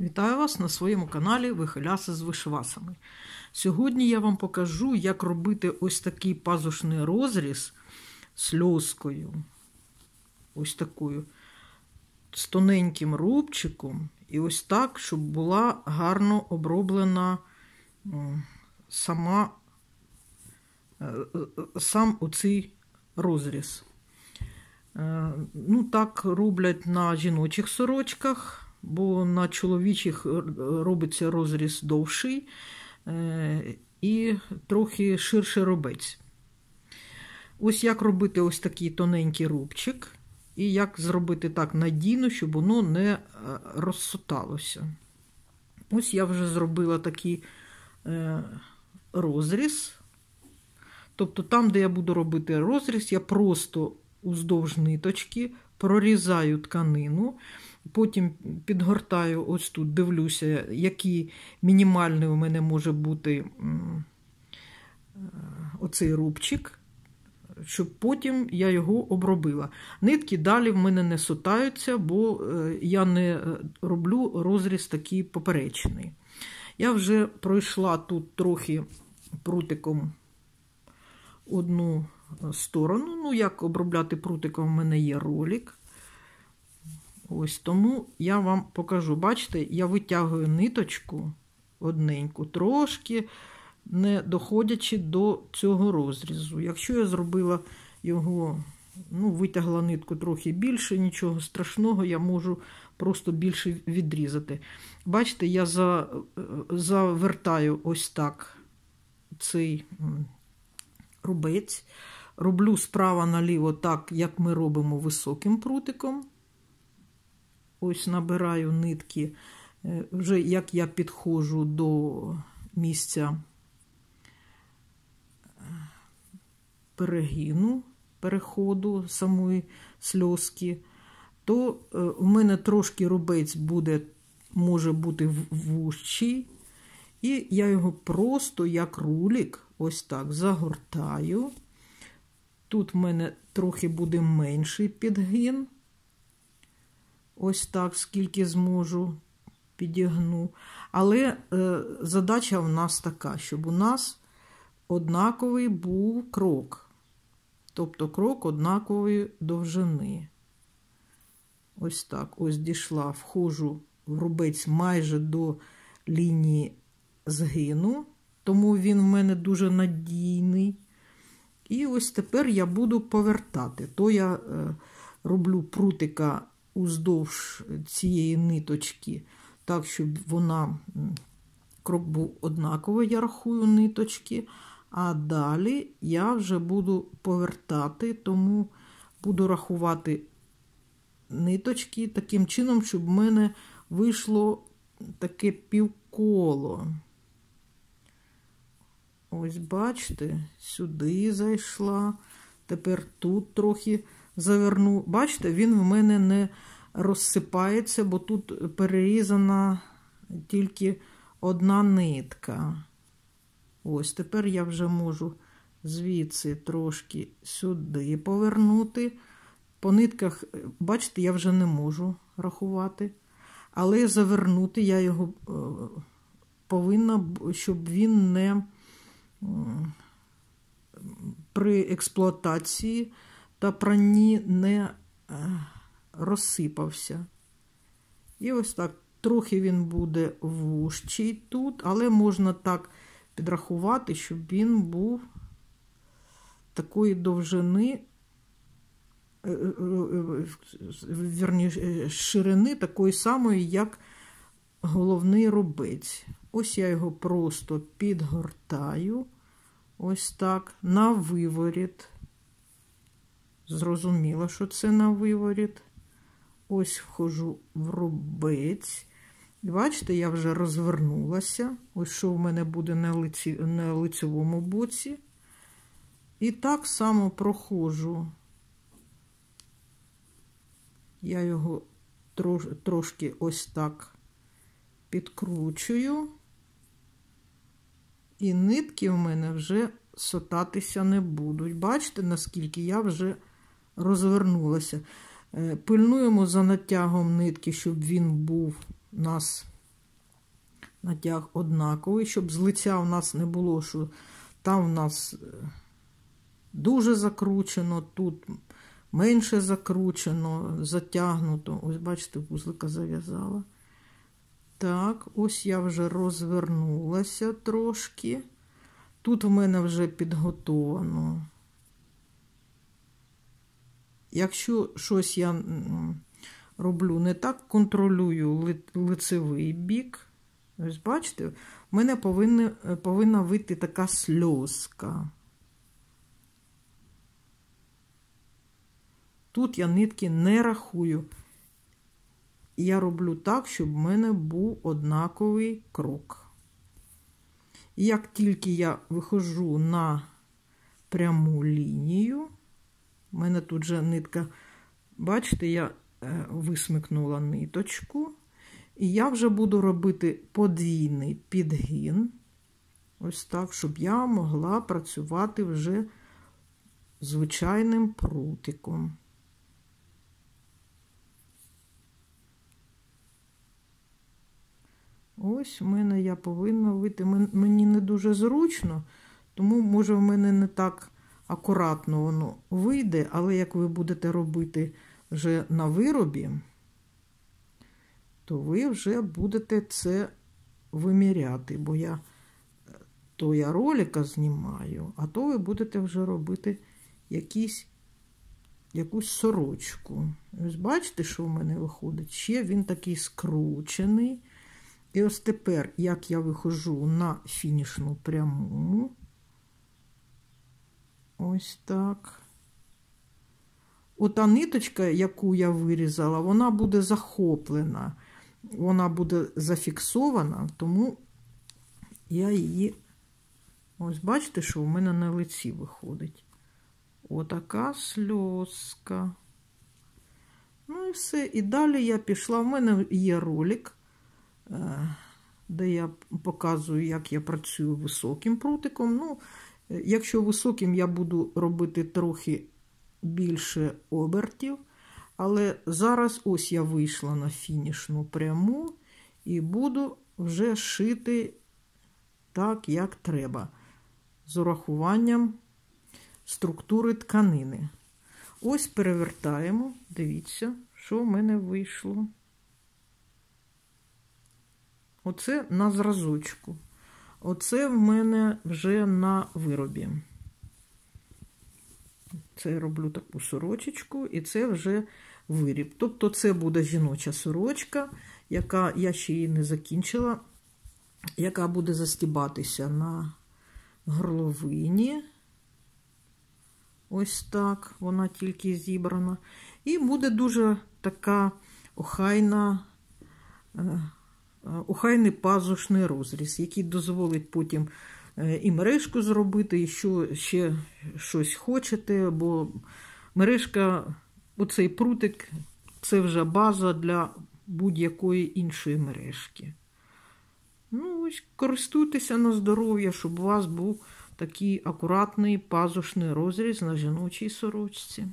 Вітаю вас на своєму каналі Вихиляси з вишивасами. Сьогодні я вам покажу, як робити ось такий пазушний розріз сльозкою. Ось такою, з тоненьким рубчиком. І ось так, щоб була гарно оброблена сама, е, е, сам оцей розріз. Е, ну, Так роблять на жіночих сорочках бо на чоловічих е, робиться розріз довший е, і трохи ширше робець. Ось як робити ось такий тоненький рубчик, і як зробити так надійно, щоб воно не е, розсоталося. Ось я вже зробила такий розріз. Тобто, там, де я буду робити розріз, я просто уздовж ниточки прорізаю тканину. Потім підгортаю ось тут, дивлюся, який мінімальний у мене може бути оцей рубчик, щоб потім я його обробила. Нитки далі в мене не сотаються, бо е, я не е, роблю розріз такий поперечний. Я вже пройшла тут трохи прутиком одну сторону. Ну, як обробляти прутиком, в мене є ролик. Ось тому я вам покажу. Бачите, я витягую ниточку одненьку, трошки не доходячи до цього розрізу. Якщо я зробила його, ну, витягла нитку трохи більше, нічого страшного, я можу просто більше відрізати. Бачите, я за, завертаю ось так цей рубець. Роблю справа наліво так, як ми робимо високим прутиком. Ось набираю нитки, е, вже як я підходжу до місця е, перегину, переходу самої сльозки, то е, у мене трошки рубець буде, може бути вущий. І я його просто як рулік, ось так загортаю. Тут в мене трохи буде менший підгин. Ось так, скільки зможу, підігну. Але е, задача в нас така, щоб у нас однаковий був крок. Тобто крок однакової довжини. Ось так. Ось дійшла, входжу в рубець майже до лінії згину, тому він в мене дуже надійний. І ось тепер я буду повертати. То я е, роблю прутика уздовж цієї ниточки, так, щоб вона, крок був однаковий, я рахую ниточки. А далі я вже буду повертати, тому буду рахувати ниточки таким чином, щоб в мене вийшло таке півколо. Ось, бачите, сюди зайшла. Тепер тут трохи заверну. Бачите, він в мене не розсипається, бо тут перерізана тільки одна нитка. Ось, тепер я вже можу звідси трошки сюди повернути. По нитках, бачите, я вже не можу рахувати. Але завернути я його е, повинна, щоб він не при експлуатації та пранні не е, розсипався. І ось так, трохи він буде вужчий тут, але можна так підрахувати, щоб він був такої довжини, е, е, вірні, ширини такої самої, як головний рубець. Ось я його просто підгортаю, ось так, на виворіт. Зрозуміло, що це на виворіт. Ось вхожу в рубець. бачите, я вже розвернулася. Ось що в мене буде на лиці, на лицевому боці. І так само проходжу. Я його трош, трошки ось так підкручую. І нитки в мене вже сотатися не будуть. Бачите, наскільки я вже розвернулася. Е, пильнуємо за натягом нитки, щоб він був у нас натяг однаковий, щоб з лиця у нас не було, що там у нас е, дуже закручено, тут менше закручено, затягнуто. Ось, бачите, вузлика зав'язала. Так, ось я вже розвернулася трошки. Тут в мене вже підготовано. Якщо щось я роблю не так, контролюю лицевий бік. Ось, бачите, в мене повинна, повинна вийти така сльозка. Тут я нитки не рахую. Я роблю так, щоб в мене був однаковий крок. І як тільки я виходжу на пряму лінію, в мене тут же нитка, бачите, я е, висмикнула ниточку, і я вже буду робити подвійний підгін, ось так, щоб я могла працювати вже звичайним прутиком. Ось в мене я повинна вийти. Мені не дуже зручно, тому, може, в мене не так акуратно воно вийде, але як ви будете робити вже на виробі, то ви вже будете це виміряти, бо я то я ролика знімаю, а то ви будете вже робити якісь, якусь сорочку. Ось бачите, що в мене виходить? Ще він такий скручений. І ось тепер, як я виходжу на фінішну пряму, ось так. Ота ниточка, яку я вирізала, вона буде захоплена, вона буде зафіксована, тому я її, ось бачите, що в мене на лиці виходить. Отака сльозка. Ну і все. І далі я пішла. В мене є ролик. Е, де я показую, як я працюю високим прутиком. Ну, Якщо високим, я буду робити трохи більше обертів. Але зараз ось я вийшла на фінішну пряму і буду вже шити так, як треба, з урахуванням структури тканини. Ось перевертаємо, дивіться, що в мене вийшло. Оце на зразочку. Оце в мене вже на виробі. Це я роблю таку сорочечку, і це вже виріб. Тобто, це буде жіноча сорочка, яка я ще її не закінчила, яка буде застібатися на горловині. Ось так, вона тільки зібрана. І буде дуже така охайна. Е, охайний пазушний розріз, який дозволить потім е, і мережку зробити, і що ще щось хочете, бо мережка, оцей прутик це вже база для будь-якої іншої мережки. Ну, ось Користуйтеся на здоров'я, щоб у вас був такий акуратний пазушний розріз на жіночій сорочці.